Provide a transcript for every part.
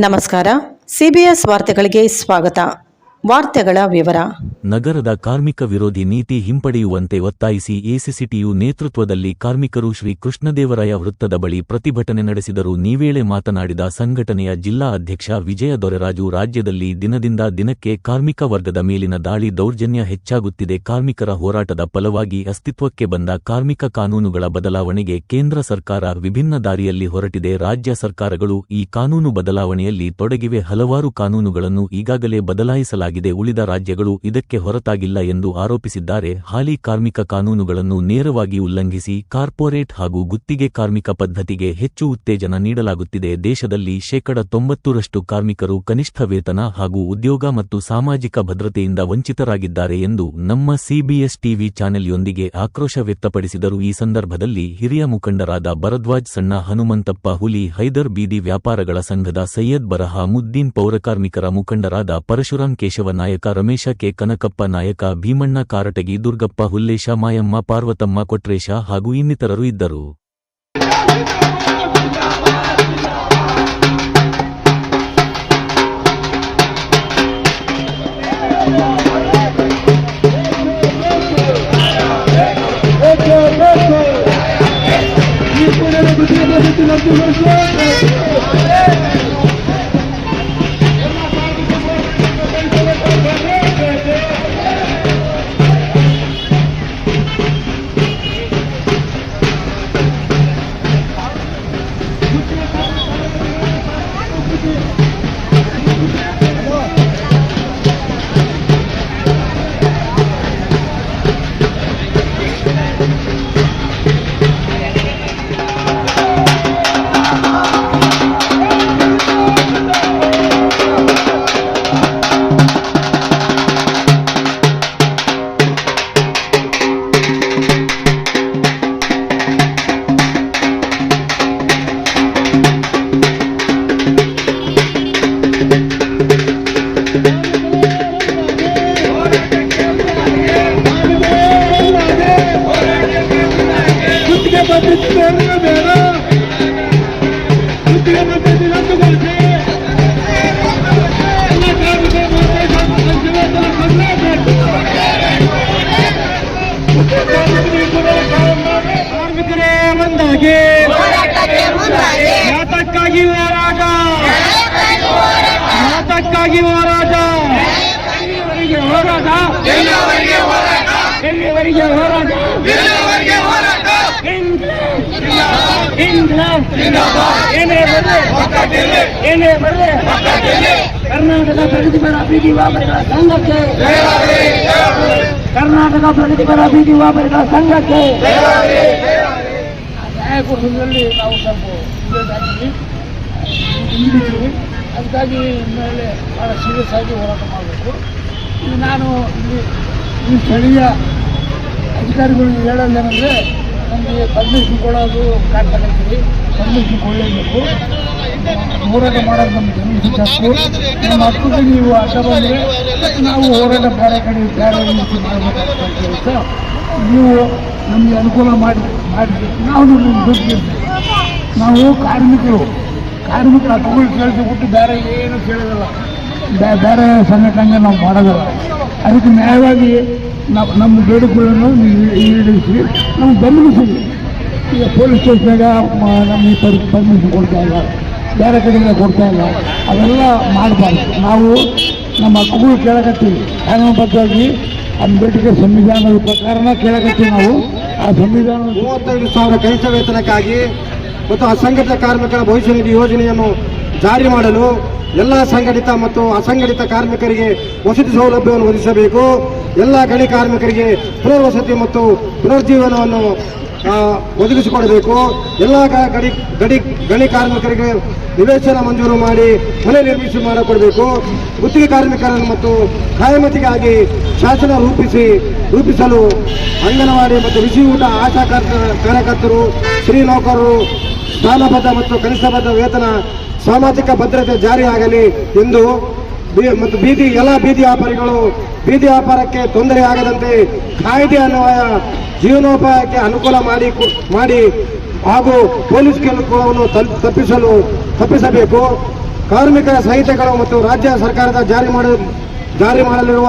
ನಮಸ್ಕಾರ. ಸಿಬಿಎಸ್ ವಾರ್ತೆಗಳಿಗೆ ಸ್ವಾಗತ. ವಾರ್ತೆಗಳ ವಿವರ. ನಗರದ ಕಾರ್ಮಿಕ ವಿರೋಧಿ ನೀತಿ ಹಿಂಪಡೆಯುವಂತೆ ಒತ್ತಾಯಿಸಿ ಎಸಿಸಿಟಿಯು ನೇತೃತ್ವದಲ್ಲಿ ಕಾರ್ಮಿಕರು ಶ್ರೀ ಕೃಷ್ಣದೇವರಾಯ ವೃತ್ತದ ಬಳಿ ಪ್ರತಿಭಟನೆ ನಡೆಸಿದರು. ನೀವೇಳೆ ವೇಳೆ ಮಾತನಾಡಿದ ಸಂಘಟನೆಯ ಜಿಲ್ಲಾ ಅಧ್ಯಕ್ಷ ವಿಜಯ ದೊರೆರಾಜು, ರಾಜ್ಯದಲ್ಲಿ ದಿನದಿಂದ ದಿನಕ್ಕೆ ಕಾರ್ಮಿಕ ವರ್ಗದ ಮೇಲಿನ ದಾಳಿ ದೌರ್ಜನ್ಯ ಹೆಚ್ಚಾಗುತ್ತಿದೆ. ಕಾರ್ಮಿಕರ ಹೋರಾಟದ ಫಲವಾಗಿ ಅಸ್ತಿತ್ವಕ್ಕೆ ಬಂದ ಕಾರ್ಮಿಕ ಕಾನೂನುಗಳ ಬದಲಾವಣೆಗೆ ಕೇಂದ್ರ ಸರ್ಕಾರ ವಿಭಿನ್ನ ದಾರಿಯಲ್ಲಿ ಹೊರಟಿದೆ. ರಾಜ್ಯ ಸರ್ಕಾರಗಳು ಈ ಕಾನೂನು ಬದಲಾವಣೆಯಲ್ಲಿ ತೊಡಗಿವೆ. ಹಲವಾರು ಕಾನೂನುಗಳನ್ನು ಈಗಾಗಲೇ ಬದಲಾಯಿಸಲಾಗಿದೆ. ಉಳಿದ ರಾಜ್ಯಗಳು ಇದಕ್ಕೆ ಹೊರತಾಗಿಲ್ಲ ಎಂದು ಆರೋಪಿಸಿದ್ದಾರೆ. ಹಾಲಿ ಕಾರ್ಮಿಕ ಕಾನೂನುಗಳನ್ನು ನೇರವಾಗಿ ಉಲ್ಲಂಘಿಸಿ ಕಾರ್ಪೊರೇಟ್ ಹಾಗೂ ಗುತ್ತಿಗೆ ಕಾರ್ಮಿಕ ಪದ್ಧತಿಗೆ ಹೆಚ್ಚು ಉತ್ತೇಜನ ನೀಡಲಾಗುತ್ತಿದೆ. ದೇಶದಲ್ಲಿ ಶೇಕಡ ತೊಂಬತ್ತರಷ್ಟು ಕಾರ್ಮಿಕರು ಕನಿಷ್ಠ ವೇತನ ಹಾಗೂ ಉದ್ಯೋಗ ಮತ್ತು ಸಾಮಾಜಿಕ ಭದ್ರತೆಯಿಂದ ವಂಚಿತರಾಗಿದ್ದಾರೆ ಎಂದು ನಮ್ಮ ಸಿಬಿಎಸ್ ಟಿವಿ ಚಾನೆಲ್ಯೊಂದಿಗೆ ಆಕ್ರೋಶ ವ್ಯಕ್ತಪಡಿಸಿದರು. ಈ ಸಂದರ್ಭದಲ್ಲಿ ಹಿರಿಯ ಮುಖಂಡರಾದ ಭರದ್ವಾಜ್ ಸಣ್ಣ ಹನುಮಂತಪ್ಪ, ಹುಲಿ ಹೈದರ್ ಬೀದಿ ವ್ಯಾಪಾರಗಳ ಸಂಘದ ಸೈಯದ್ ಬರಹ ಮುದ್ದೀನ್ ಪೌರಕಾರ್ಮಿಕರ ಮುಖಂಡರಾದ ಪರಶುರಾಮ್ ಕೇಶವ ನಾಯಕ ರಮೇಶ ಕೆ. ಕನಕಪ್ಪ ನಾಯಕ, ಭೀಮಣ್ಣ ಕಾರಟಗಿ, ದುರ್ಗಪ್ಪ ಹುಲ್ಲೇಶ, ಮಾಯಮ್ಮ, ಪಾರ್ವತಮ್ಮ, ಕೊಟ್ರೇಶ ಹಾಗೂ ಇನ್ನಿತರರು ಇದ್ದರು. ಕಾರಣವೇ ಕಾರ್ಮಿಕರೇ ಒಂದಾಗಿ ಯಾತಕ್ಕಾಗಿ ಹೋರಾಟ ಯಾತಕ್ಕಾಗಿ ಹೋರಾಟ ಎಲ್ಲಿವರೆಗೆ ಹೋರಾಟ ಎಲ್ಲಿವರೆಗೆ ಹೋರಾಟ ಏನೇ ಬರಲಿ ಏನೇ ಬರಲಿ ಕರ್ನಾಟಕ ಪ್ರಗತಿಪರ ಬೀದಿ ವ್ಯಾಪಾರಿಗಳ ಸಂಘಕ್ಕೆ ಕರ್ನಾಟಕ ಪ್ರಗತಿಪರ ಬೀದಿ ವ್ಯಾಪಾರಿಗಳ ಸಂಘಕ್ಕೆ ನ್ಯಾಯಕೋಶದಲ್ಲಿ ನಾವು ಸ್ವಲ್ಪ ಹಿಂದಿದ್ದೀವಿ ಅದಕ್ಕಾಗಿ ಮೇಲೆ ಭಾಳ ಸೀರಿಯಸ್ ಆಗಿ ಹೋರಾಟ ಮಾಡಬೇಕು ನಾನು ಇಲ್ಲಿ ಈ ಸ್ಥಳೀಯ ಅಧಿಕಾರಿಗಳಿಗೆ ಹೇಳೋದೇನೆಂದರೆ ನಮಗೆ ಪರ್ಮಿಷನ್ ಕೊಡೋದು ಕಾಡ್ತಕ್ಕಂಥದ್ದು ಪರ್ಮಿಷನ್ ಕೊಡಲೇಬೇಕು ಹೋರಾಟ ಮಾಡೋದು ನಮ್ಗೆ ತಪ್ಪು. ನಮ್ಮ ಹಕ್ಕುಗೆ ನೀವು ಅಡ್ಡ ಬಂದರೆ ನಾವು ಹೋರಾಟ ಬೇರೆ ಕಡೆ ಬೇರೆ ರೀತಿ ನೀವು ನಮಗೆ ಅನುಕೂಲ ಮಾಡಿ, ಮಾಡಿದ್ರೆ ನಾವು ನಿಮಗೆ ದುಡ್ಡು ನಾವು ಕಾರ್ಮಿಕರು. ಕಾರ್ಮಿಕರ ಹಕ್ಕುಗಳು ಕೇಳಿಸ್ಬಿಟ್ಟು ಬೇರೆ ಏನು ಕೇಳೋದಿಲ್ಲ. ಬೇರೆ ಸಂಘಟನೆ ನಾವು ಮಾಡೋದಿಲ್ಲ. ಅದಕ್ಕೆ ನ್ಯಾಯವಾಗಿ ನಾವು ನಮ್ಮ ಬೇಡಿಕೆಗಳನ್ನು ಈಡೇರಿಸಿ ನಮ್ಗೆ ಬೆಂಬಲಿಸಿ ಈಗ ಪೊಲೀಸ್ ಸ್ಟೇಷನ್ಯಾಗ ಮ- ನಮಗೆ ಪರಿ ಪರ್ಮಿಷನ್ ಕೊಡ್ತಾ ಇಲ್ಲ, ಬೇರೆ ಕಡೆಯಿಂದ ಕೊಡ್ತಾ ಇಲ್ಲ. ಅವೆಲ್ಲ ಮಾಡಬಾರ್ದು. ನಾವು ನಮ್ಮ ಹಕ್ಕುಗಳು ಕೇಳಕತ್ತೀವಿ. ಕಾನೂನುಬದ್ಧವಾಗಿ ಅಂಬೇಡ್ಕರ್ ಬೇಡಿಕೆ ಸಂವಿಧಾನದ ಪ್ರಕಾರನ ಕೇಳಕತ್ತೀವಿ ನಾವು. ಆ ಸಂವಿಧಾನ ಮೂವತ್ತೆರಡು ಸಾವಿರ ಕನಿಷ್ಠ ವೇತನಕ್ಕಾಗಿ ಮತ್ತು ಅಸಂಘಟಿತ ಕಾರ್ಮಿಕರ ಭವಿಷ್ಯ ನಿಧಿ ಯೋಜನೆಯನ್ನು ಜಾರಿ ಮಾಡಲು ಎಲ್ಲ ಸಂಘಟಿತ ಮತ್ತು ಅಸಂಘಟಿತ ಕಾರ್ಮಿಕರಿಗೆ ವಸತಿ ಸೌಲಭ್ಯವನ್ನು ಒದಗಿಸಬೇಕು. ಎಲ್ಲ ಗಣಿ ಕಾರ್ಮಿಕರಿಗೆ ಪುನರ್ವಸತಿ ಮತ್ತು ಪುನರ್ಜೀವನವನ್ನು ಒದಗಿಸಿಕೊಡಬೇಕು. ಎಲ್ಲ ಗಡಿ ಗಡಿ, ಗಣಿ ಕಾರ್ಮಿಕರಿಗೆ ನಿವೇಶನ ಮಂಜೂರು ಮಾಡಿ ಮನೆ ನಿರ್ಮಿಸಿ ಮಾಡಿಕೊಡಬೇಕು. ಗುತ್ತಿಗೆ ಕಾರ್ಮಿಕರನ್ನು ಮತ್ತು ಕಾಯಮತಿಗಾಗಿ ಶಾಸನ ರೂಪಿಸಿ, ರೂಪಿಸಲು ಅಂಗನವಾಡಿ ಮತ್ತು ಬಿಸಿ ಊಟ ಆಶಾ ಕಾರ್ಯ- ಕಾರ್ಯಕರ್ತರು, ಶ್ರೀ ನೌಕರರು, ಸ್ಥಾನಬದ್ಧ ಮತ್ತು ಕನಿಷ್ಠಬದ್ಧ ವೇತನ, ಸಾಮಾಜಿಕ ಭದ್ರತೆ ಜಾರಿಯಾಗಲಿ ಎಂದು ಮತ್ತು ಬೀದಿ ಎಲ್ಲ ಬೀದಿ ವ್ಯಾಪಾರಿಗಳು, ಬೀದಿ ವ್ಯಾಪಾರಕ್ಕೆ ತೊಂದರೆ ಆಗದಂತೆ ಕಾಯ್ದೆ ಅನ್ವಯ, ಜೀವನೋಪಾಯಕ್ಕೆ ಅನುಕೂಲ ಮಾಡಿ ಮಾಡಿ ಹಾಗೂ ಪೊಲೀಸ್ ಕೇಂದ್ರವನ್ನು ತಪ್ಪಿಸಲು, ತಪ್ಪಿಸಬೇಕು. ಕಾರ್ಮಿಕರ ಸಂಹಿತೆಗಳು ಮತ್ತು ರಾಜ್ಯ ಸರ್ಕಾರದ ಜಾರಿ ಮಾಡ, ಜಾರಿ ಮಾಡಲಿರುವ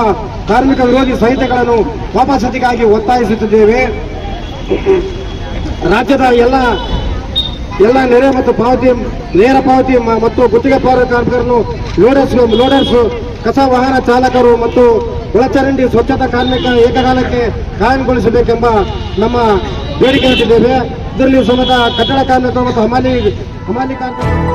ಕಾರ್ಮಿಕ ವಿರೋಧಿ ಸಂಹಿತೆಗಳನ್ನು ವಾಪಸತಿಗಾಗಿ ಒತ್ತಾಯಿಸುತ್ತಿದ್ದೇವೆ. ರಾಜ್ಯದ ಎಲ್ಲ ಎಲ್ಲ ನೆರೆ ಮತ್ತು ಪಾವತಿ, ನೇರ ಪಾವತಿ ಮತ್ತು ಗುತ್ತಿಗೆ ಪಾರ ಕಾರ್ಮಿಕರನ್ನು ಲೋಡರ್ಸ್ ಲೋಡರ್ಸ್, ಕಸ, ವಾಹನ ಚಾಲಕರು ಮತ್ತು ಒಳಚರಂಡಿ ಸ್ವಚ್ಛತಾ ಕಾರ್ಮಿಕ ಏಕಕಾಲಕ್ಕೆ ಕಾಯಂಗೊಳಿಸಬೇಕೆಂಬ ನಮ್ಮ ಬೇಡಿಕೆ ಇಟ್ಟಿದ್ದೇವೆ. ಇದರಲ್ಲಿ ಸಮೇತ ಕಟ್ಟಡ ಕಾರ್ಮಿಕರು ಮತ್ತು ಹಮಾಲಿ ಹಮಾಲಿ ಕಾರ್ಮಿಕರು